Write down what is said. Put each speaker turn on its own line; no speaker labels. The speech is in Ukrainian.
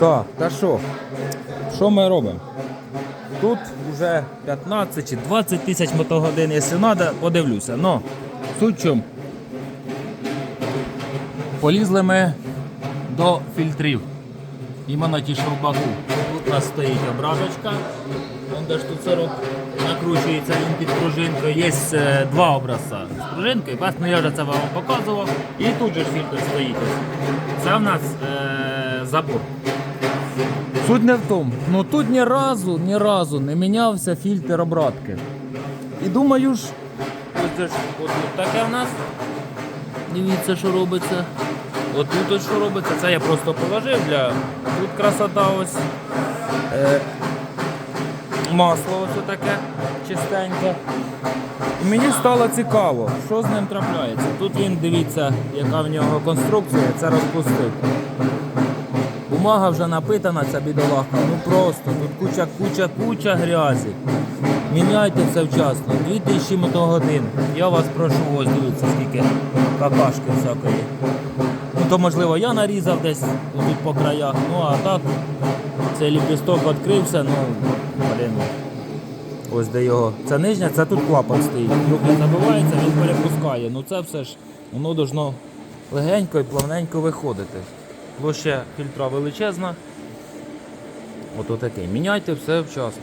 Так, та що? Що ми робимо? Тут вже 15 чи 20 тисяч мотогодин, якщо треба, подивлюся. Но суть чому? Полізли ми до фільтрів. Іменно ті, що в баку. Тут у нас стоїть образочка. Вон де ж тут 40 накручується він під пружинкою. Є е, два образця з пружинкою. Власне, я вже це вам показував. І тут же фільтр стоїть. Це в нас е, забор. Суть не в тому. Ну тут ні разу, ні разу не мінявся фільтр обратки. І думаю ж, ось це ж от таке в нас. Дивіться, що робиться. От тут ось що робиться. Це я просто положив для. Тут красота ось. Е, масло ось таке чистеньке. І мені стало цікаво, що з ним трапляється. Тут він, дивіться, яка в нього конструкція, це розпустив. Бумага вже напитана, ця бідолаха. Ну просто, тут куча, куча, куча грязі. Міняйте все вчасно. 2000 мотогодин. Я вас прошу, ось дивіться, скільки какашки всякої. Ну то можливо я нарізав десь тут по краях. Ну а так цей ліпісток відкрився, ну блин. Ось де його. Це нижня, це тут клапан стоїть. Трохи забивається, він перепускає. Ну це все ж воно должно легенько і плавненько виходити. Площа фільтра величезна. Ото таке. Міняйте все вчасно.